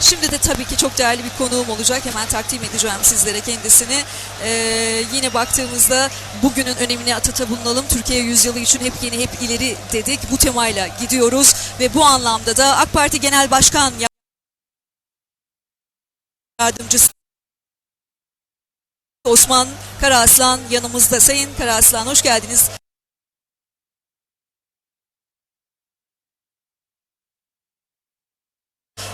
Şimdi de tabii ki çok değerli bir konuğum olacak. Hemen takdim edeceğim sizlere kendisini. Ee, yine baktığımızda bugünün önemini atata bulunalım. Türkiye yüzyılı için hep yeni hep ileri dedik. Bu temayla gidiyoruz ve bu anlamda da AK Parti Genel Başkan Yardımcısı Osman Karaaslan yanımızda. Sayın Karaaslan hoş geldiniz.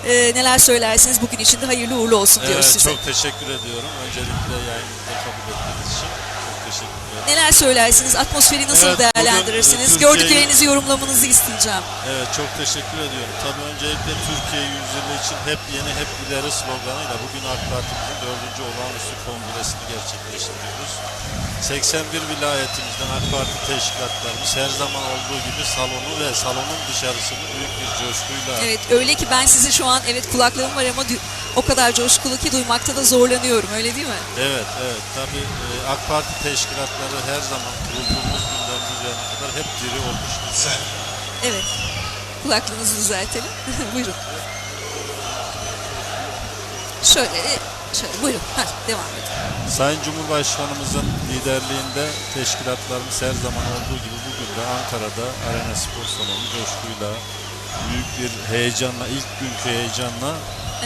Ee, neler söylersiniz bugün için de hayırlı uğurlu olsun diyoruz Evet, size. çok teşekkür ediyorum. Öncelikle yayınımıza kabul ettiğiniz için çok teşekkür ederim. Neler söylersiniz? Atmosferi nasıl Evet, değerlendirirsiniz? Gördüklerinizi yorumlamanızı isteyeceğim. Evet, çok teşekkür ediyorum. Tabii öncelikle Türkiye yüzyılı için hep yeni, hep ileri sloganıyla bugün AK Parti'mizin dördüncü olağanüstü kongresini gerçekleştiriyoruz. 81 vilayetimizden AK Parti teşkilatlarımız her zaman olduğu gibi salonu ve salonun dışarısını büyük bir coşkuyla Evet öyle ki ben sizi şu an evet kulaklığım var ama o kadar coşkulu ki duymakta da zorlanıyorum öyle değil mi? Evet, evet. Tabii e, AK Parti teşkilatları her zaman kurulduğumuz günden bu yana kadar hep diri olmuştur. Evet. Kulaklığınızı düzeltelim. buyurun. Şöyle, şöyle buyurun. Heh, devam edin. Sayın Cumhurbaşkanımızın liderliğinde teşkilatlarımız her zaman olduğu gibi bugün de Ankara'da Arena Spor Salonu coşkuyla büyük bir heyecanla, ilk günkü heyecanla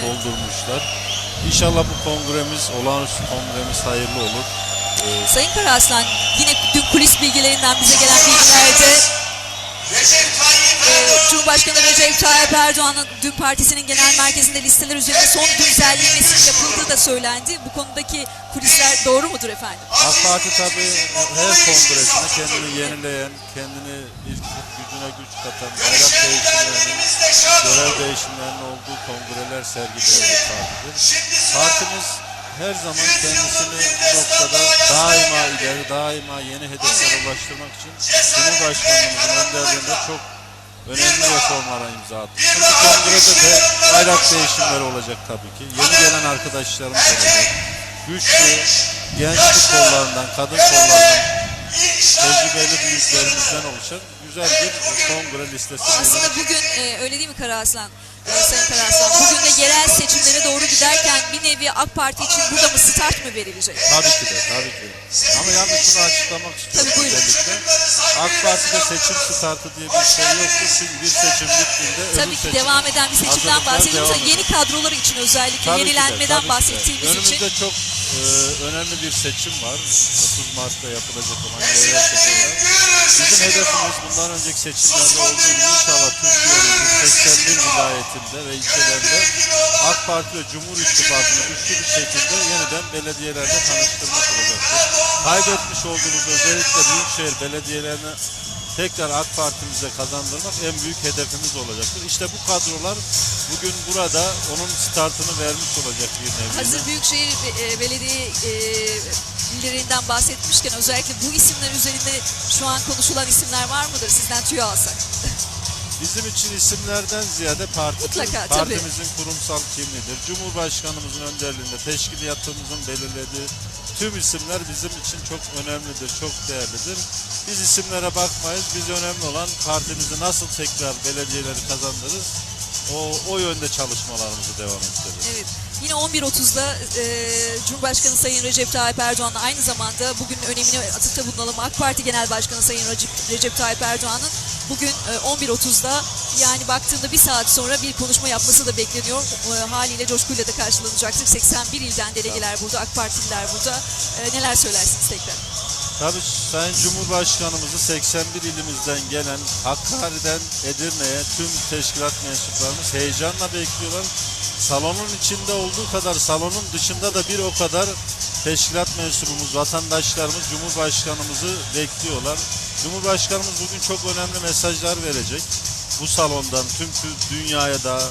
doldurmuşlar. İnşallah bu kongremiz, olağanüstü kongremiz hayırlı olur. Ee, Sayın Karaaslan yine dün kulis bilgilerinden bize gelen bilgilerde e, Cumhurbaşkanı Recep Tayyip Erdoğan'ın dün partisinin genel merkezinde listeler üzerinde son güncellemesi yapıldığı da söylendi. Bu konudaki kulisler doğru mudur efendim? AK Parti tabii her kongresine kendini yenileyen, kendini ilk gücüne güç katan, bayrak değişimlerinin, görev değişimlerinin olduğu kongreler sergileyen bir partidir. Partimiz her zaman kendisini noktada daima ileri, daima yeni hedeflere ulaştırmak için Cumhurbaşkanımızın önderliğinde çok önemli reformlara imza attı. Bu kongrede de bayrak değişimleri olacak tabii ki. Yeni gelen arkadaşlarımız olacak. Güçlü, gençlik kollarından, kadın kollarından tecrübeli büyüklerimizden oluşan güzel bir kongre listesi. Aslında bugün e, öyle değil mi Karaaslan? E, Sayın Karaaslan bugün de yerel seçimlere doğru giderken bir nevi AK Parti için burada mı start mı verilecek? Tabii ki de, tabii ki. Ama yalnız şunu açıklamak istiyorum Tabii, buyurun. özellikle. AK Parti'de seçim startı diye bir şey yoktur. Çünkü bir seçim bittiğinde öbür Tabii ki seçim devam eden bir seçimden hazırlıklar bahsediyoruz. devam Yeni kadrolar için özellikle Tabii ki de, yenilenmeden tabii ki de. bahsettiğimiz için. Önümüzde çok e, önemli bir seçim var. 30 Mart'ta yapılacak olan yerel seçimler. Bizim hedefimiz bundan önceki seçimlerde olduğu gibi inşallah Türkiye'nin 81 vilayetinde ve ilçelerde AK Parti ve Cumhur İttifakı'nı güçlü bir şekilde yeniden belediyelerde tanıştırmak olacaktır. Kaybetmiş olduğumuz özellikle büyükşehir belediyelerine tekrar AK Parti'mize kazandırmak en büyük hedefimiz olacaktır. İşte bu kadrolar bugün burada onun startını vermiş olacak bir nevi. Hazır Büyükşehir e, Belediye e, illerinden bahsetmişken özellikle bu isimler üzerinde şu an konuşulan isimler var mıdır? Sizden tüyo alsak. Bizim için isimlerden ziyade parti, Mutlaka, tabii. partimizin kurumsal kimliğidir. Cumhurbaşkanımızın önderliğinde teşkilatımızın belirlediği tüm isimler bizim için çok önemlidir, çok değerlidir. Biz isimlere bakmayız. Biz önemli olan partimizi nasıl tekrar belediyeleri kazandırırız. O, o yönde çalışmalarımızı devam ettiririz. Evet. Yine 11.30'da e, Cumhurbaşkanı Sayın Recep Tayyip Erdoğan'la aynı zamanda bugün önemine atıfta bulunalım. AK Parti Genel Başkanı Sayın Recep, Recep Tayyip Erdoğan'ın bugün e, 11.30'da yani baktığımda bir saat sonra bir konuşma yapması da bekleniyor. E, haliyle coşkuyla da karşılanacaktır. 81 ilden delegeler burada, AK Partililer burada. E, neler söylersiniz tekrar? Tabii Sayın Cumhurbaşkanımızı 81 ilimizden gelen Hakkari'den Edirne'ye tüm teşkilat mensuplarımız heyecanla bekliyorlar. Salonun içinde olduğu kadar salonun dışında da bir o kadar teşkilat mensubumuz, vatandaşlarımız Cumhurbaşkanımızı bekliyorlar. Cumhurbaşkanımız bugün çok önemli mesajlar verecek. Bu salondan tüm tü- dünyaya da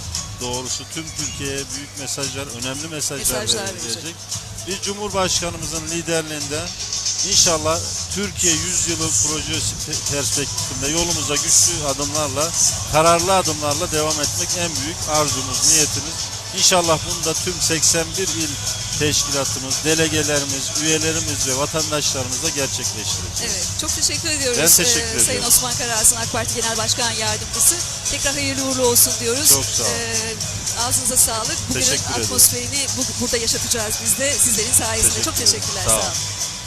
doğrusu tüm Türkiye'ye büyük mesajlar, önemli mesajlar, Mesajlar verecek. verecek. Biz Cumhurbaşkanımızın liderliğinde inşallah Türkiye 100 yılı projesi pe- perspektifinde yolumuza güçlü adımlarla, kararlı adımlarla devam etmek en büyük arzumuz, niyetimiz. İnşallah bunu da tüm 81 il teşkilatımız, delegelerimiz, üyelerimiz ve vatandaşlarımızla gerçekleştireceğiz. Evet, çok teşekkür ediyoruz. Ben teşekkür Ee, ediyorum. Sayın Osman Karahasan AK Parti Genel Başkan Yardımcısı. Tekrar hayırlı uğurlu olsun diyoruz. Çok sağ olun. Ee, ağzınıza sağlık. Bugünün Teşekkür atmosferini bu- burada yaşatacağız biz de sizlerin sayesinde. Teşekkür çok teşekkürler. Sağ Sağ olun. olun.